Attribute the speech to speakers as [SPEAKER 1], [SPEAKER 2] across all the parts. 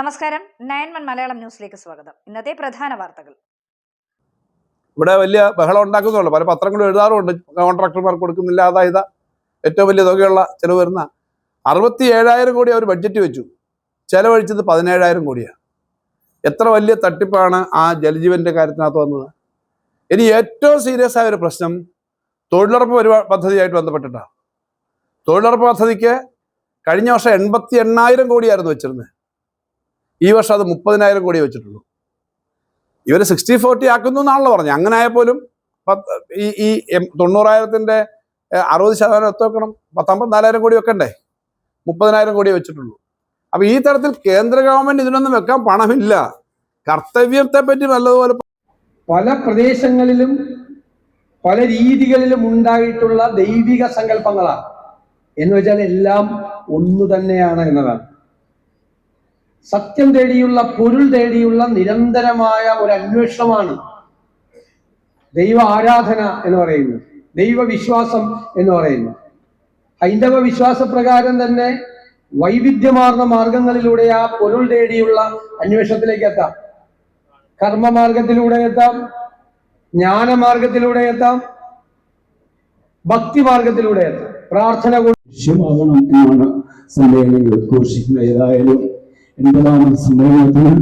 [SPEAKER 1] നമസ്കാരം. Nine one Malayalam ന്യൂസിലേക്ക് സ്വാഗതം. ഇന്നത്തെ പ്രധാന വാർത്തകൾ.
[SPEAKER 2] ഇവിടെ വലിയ ബഹളം ഉണ്ടാക്കുന്നുള്ളൂ. പല പത്രങ്ങളും എഴുതാറുണ്ട് കോൺട്രാക്ടർമാർ കൊടുക്കുന്നില്ല അതായത് ഏറ്റവും വലിയ തുകയുള്ള ചിലവ് വരുന്ന അറുപത്തി ഏഴായിരം കോടി അവർ ബഡ്ജറ്റ് വെച്ചു. ചെലവഴിച്ചത് പതിനേഴായിരം കോടിയാണ്. എത്ര വലിയ തട്ടിപ്പാണ് ആ ജലജീവന്റെ കാര്യത്തിനകത്ത് വന്നത്? ഇനി ഏറ്റവും സീരിയസ് ആയ ഒരു പ്രശ്നം തൊഴിലുറപ്പ് പരിപാ പദ്ധതിയായിട്ട് ബന്ധപ്പെട്ടിട്ടാണ്. തൊഴിലുറപ്പ് പദ്ധതിക്ക് കഴിഞ്ഞ വർഷം എൺപത്തി എണ്ണായിരം കോടിയായിരുന്നു വെച്ചിരുന്നത്. ഈ വർഷം അത് മുപ്പതിനായിരം കോടി വെച്ചിട്ടുള്ളൂ. ഇവർ സിക്സ്റ്റി ഫോർട്ടി ആക്കുന്നു എന്നാണല്ലോ പറഞ്ഞത്. അങ്ങനെ ആയപ്പോലും പത്ത് ഈ ഈ തൊണ്ണൂറായിരത്തിന്റെ അറുപത് ശതമാനം എത്തി വെക്കണം പത്തൊമ്പത്തിനാലായിരം കോടി വെക്കണ്ടേ? മുപ്പതിനായിരം കോടി വെച്ചിട്ടുള്ളൂ. അപ്പൊ ഈ തരത്തിൽ കേന്ദ്ര ഗവൺമെന്റ് ഇതിനൊന്നും വെക്കാൻ പണമില്ല. കർത്തവ്യത്തെ പറ്റി നല്ലതുപോലെ
[SPEAKER 3] പല പ്രദേശങ്ങളിലും പല രീതികളിലും ഉണ്ടായിട്ടുള്ള ദൈവിക സങ്കല്പങ്ങളാണ് എന്ന് വെച്ചാൽ എല്ലാം ഒന്നു തന്നെയാണ് എന്നതാണ്. സത്യം തേടിയുള്ള പൊരുൾ തേടിയുള്ള നിരന്തരമായ ഒരു അന്വേഷണമാണ് ദൈവ ആരാധന എന്ന് പറയുന്നത് ദൈവവിശ്വാസം എന്ന് പറയുന്നു. ഹൈന്ദവ വിശ്വാസപ്രകാരം തന്നെ വൈവിധ്യമാർന്ന മാർഗങ്ങളിലൂടെ ആ പൊരുൾ തേടിയുള്ള അന്വേഷണത്തിലേക്ക് എത്താം. കർമ്മമാർഗത്തിലൂടെ എത്താം ജ്ഞാനമാർഗത്തിലൂടെ എത്താം ഭക്തിമാർഗത്തിലൂടെ എത്താം. പ്രാർത്ഥന കൊണ്ട്
[SPEAKER 4] എന്നാണ് സമ്മേളനങ്ങൾ ഘോഷിക്കുന്നത്. ഏതായാലും എൺപതാമത് സമ്മേളനത്തിന്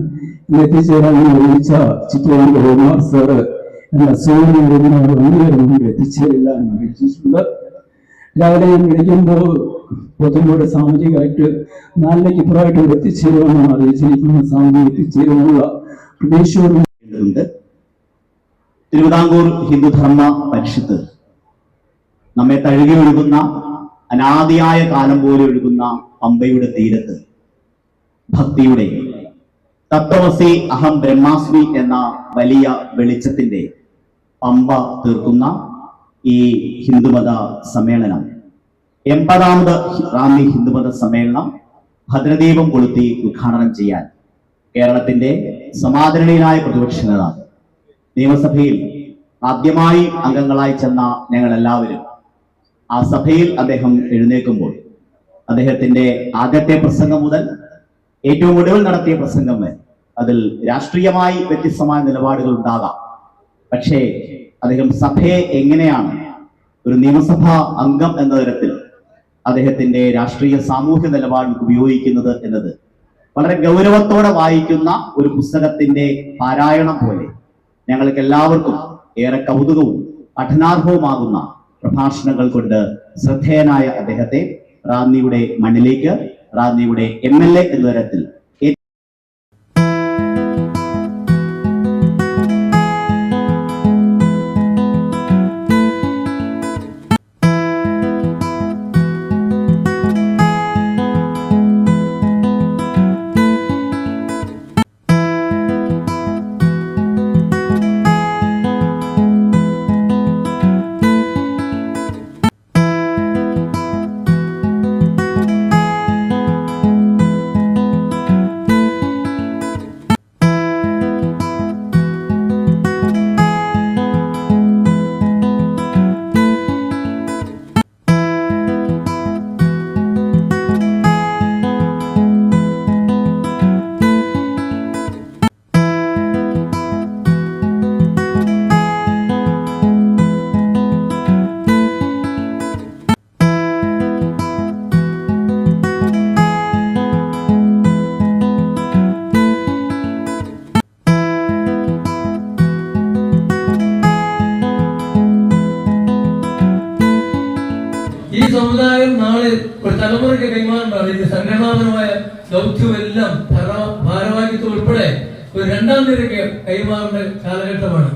[SPEAKER 4] എത്തിച്ചേരാൻ അറിയിച്ച ചിറ്റൂർ ഗോകുമാർ സാറ് എന്ന അസുഖം വന്നുകയറുമ്പോൾ എത്തിച്ചേരില്ല എന്ന് അറിയിച്ചിട്ടുണ്ട് രാവിലെ ഞാൻ വിളിക്കുമ്പോൾ സാമൂഹിക സാമൂഹികമായിട്ട് നാലിലേക്ക് ഇപ്പുറമായിട്ട് എത്തിച്ചേരുമെന്നാണ് അറിയിച്ചിരിക്കുന്ന സാമൂഹിക എത്തിച്ചേരുമെന്നുള്ള
[SPEAKER 5] പ്രതീക്ഷയോടുണ്ട് തിരുവിതാംകൂർ ഹിന്ദുധർമ്മ പരിഷത്ത് നമ്മെ തഴുകി ഒഴുകുന്ന അനാദിയായ കാലം പോലെ ഒഴുകുന്ന പമ്പയുടെ തീരത്ത് ഭക്തിയുടെ തത്വമസി അഹം ബ്രഹ്മാസ്മി എന്ന വലിയ വെളിച്ചത്തിന്റെ പമ്പ തീർക്കുന്ന ഈ ഹിന്ദുമത സമ്മേളനം. എൺപതാമത് റാന്നി ഹിന്ദുമത സമ്മേളനം ഭദ്രദീപം കൊളുത്തി ഉദ്ഘാടനം ചെയ്യാൻ കേരളത്തിന്റെ സമാദരണീയനായ പ്രതിപക്ഷ നേതാവ്. നിയമസഭയിൽ ആദ്യമായി അംഗങ്ങളായി ചെന്ന ഞങ്ങൾ എല്ലാവരും ആ സഭയിൽ അദ്ദേഹം എഴുന്നേൽക്കുമ്പോൾ അദ്ദേഹത്തിന്റെ ആദ്യത്തെ പ്രസംഗം മുതൽ ഏറ്റവും ഒടുവിൽ നടത്തിയ പ്രസംഗം അതിൽ രാഷ്ട്രീയമായി വ്യത്യസ്തമായ നിലപാടുകൾ ഉണ്ടാകാം. പക്ഷേ അദ്ദേഹം സഭയെ എങ്ങനെയാണ് ഒരു നിയമസഭാ അംഗം എന്ന തരത്തിൽ അദ്ദേഹത്തിന്റെ രാഷ്ട്രീയ സാമൂഹ്യ നിലപാട് ഉപയോഗിക്കുന്നത് എന്നത് വളരെ ഗൗരവത്തോടെ വായിക്കുന്ന ഒരു പുസ്തകത്തിന്റെ പാരായണം പോലെ ഞങ്ങൾക്ക് എല്ലാവർക്കും ഏറെ കൗതുകവും പഠനാർഹവുമാകുന്ന പ്രഭാഷണങ്ങൾ കൊണ്ട് ശ്രദ്ധേയനായ അദ്ദേഹത്തെ റാന്നിയുടെ മണ്ണിലേക്ക് റാന്നിയുടെ എം എൽ എ എന്ന തരത്തിൽ
[SPEAKER 6] ഒരു തലമുറയ്ക്ക് കൈമാറേണ്ടതാണ് ഇത് സംഘടനാപരമായ ദൗത്യമെല്ലാം ഭര- ഭാരവാഹിത്വം ഉൾപ്പെടെ ഒരു രണ്ടാം നിരക്ക് കൈമാറേണ്ട കാലഘട്ടമാണ്.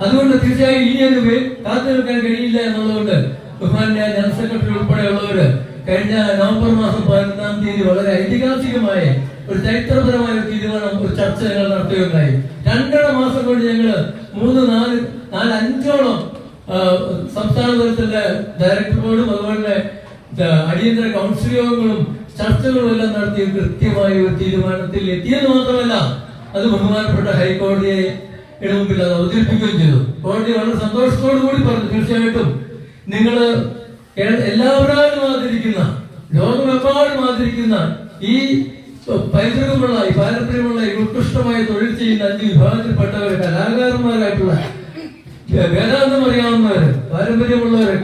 [SPEAKER 6] അതുകൊണ്ട് തീർച്ചയായും ഒരു വേ- കാത്തു നിൽക്കാൻ കഴിയില്ല എന്നുള്ളതുകൊണ്ട് ബഹുമാനായ ജനറൽ സെക്രട്ടറി ഉൾപ്പെടെയുള്ളവര് കഴിഞ്ഞ നവംബർ മാസം പതിനൊന്നാം തീയതി വളരെ ഐതിഹാസികമായ ഒരു ചരിത്രപരമായ തീരുമാനം ഒരു ചർച്ച ഞങ്ങൾ നടത്തുകയുണ്ടായി. രണ്ടര മാസം കൊണ്ട് ഞങ്ങൾ മൂന്ന് നാല് നാല് അഞ്ചോളം സംസ്ഥാന തലത്തിലെ ഡയറക്ടർ ബോർഡും അതുപോലെ അടിയന്തര കൗൺസിൽ യോഗങ്ങളും ചർച്ചകളും എല്ലാം നടത്തിയ കൃത്യമായ ഒരു തീരുമാനത്തിൽ എത്തിയെന്ന് മാത്രമല്ല അത് ബഹുമാനപ്പെട്ട ഹൈക്കോടതിയെ മുമ്പിൽ അത് അവതരിപ്പിക്കുകയും ചെയ്തു. കോടതി വളരെ സന്തോഷത്തോടു കൂടി പറഞ്ഞു തീർച്ചയായിട്ടും നിങ്ങൾ എല്ലാവരും ആദരിക്കുന്ന ലോകമെമ്പാടും ആദരിക്കുന്ന ഈ പൈതൃകമുള്ള ഈ പാരമ്പര്യമുള്ള ഈ ഉത്കൃഷ്ടമായ തൊഴിൽ ചെയ്യുന്ന അഞ്ച് വിഭാഗത്തിൽപ്പെട്ടവർ കലാകാരന്മാരായിട്ടുള്ള വേദാന്തം അറിയാവുന്നവര് പാരമ്പര്യമുള്ളവര്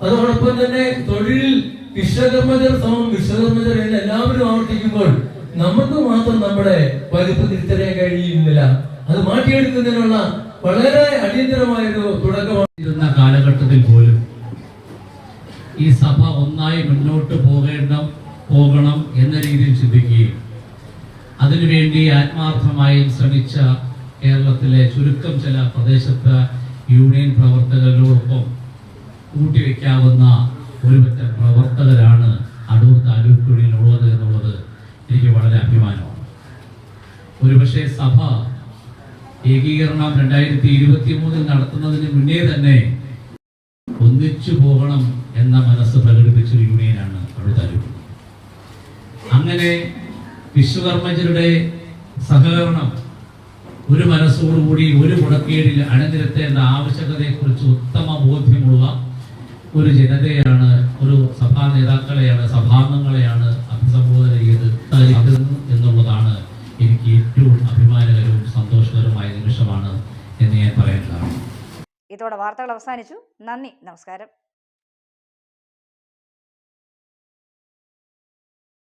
[SPEAKER 6] അതോടൊപ്പം തന്നെ തൊഴിൽ വിശ്വകർമ്മജർ സമം വിശ്വകർമ്മജർ എന്ന് എല്ലാവരും ആവർത്തിക്കുമ്പോൾ നമുക്ക് മാത്രം നമ്മുടെ വലുപ്പ് തിരിച്ചറിയാൻ കഴിയുന്നില്ല. അത് മാറ്റിയെടുക്കുന്നതിനുള്ള വളരെ അടിയന്തരമായൊരു
[SPEAKER 7] തുടക്കമായിരുന്ന കാലഘട്ടത്തിൽ പോലും ഈ സഭ ഒന്നായി മുന്നോട്ട് പോകേണ്ട പോകണം എന്ന രീതിയിൽ ചിന്തിക്കുകയും അതിനുവേണ്ടി ആത്മാർത്ഥമായി ശ്രമിച്ച കേരളത്തിലെ ചുരുക്കം ചില പ്രദേശത്തെ യൂണിയൻ പ്രവർത്തകരോടൊപ്പം കൂട്ടിവെക്കാവുന്ന ഒരുപറ്റം പ്രവർത്തകരാണ് അടൂർ താലൂക്ക് യൂണിയൻ ഉള്ളത് എന്നുള്ളത് എനിക്ക് വളരെ അഭിമാനമാണ്. ഒരുപക്ഷെ സഭ ഏകീകരണം രണ്ടായിരത്തി ഇരുപത്തി മൂന്നിൽ നടത്തുന്നതിന് മുന്നേ തന്നെ ഒന്നിച്ചു പോകണം എന്ന മനസ്സ് പ്രകടിപ്പിച്ച യൂണിയനാണ് അടൂർ താലൂക്ക്. അങ്ങനെ വിശ്വകർമ്മജരുടെ സഹകരണം ഒരു മനസ്സോടുകൂടി ഒരു മുടക്കേടിൽ അണിനിരത്തേണ്ട ആവശ്യകതയെക്കുറിച്ച് ഉത്തമ ബോധ്യമുള്ള ഒരു ജനതയാണ് ഒരു സഭാ നേതാക്കളെയാണ് സഭാംഗങ്ങളെയാണ് അഭിസംബോധന ചെയ്ത് എന്നുള്ളതാണ് എനിക്ക് ഏറ്റവും അഭിമാനകരവും സന്തോഷകരവുമായ നിമിഷമാണ് എന്ന് ഞാൻ പറയേണ്ടതാണ്
[SPEAKER 1] ഇതോടെ വാർത്തകൾ അവസാനിച്ചു. നന്ദി. നമസ്കാരം.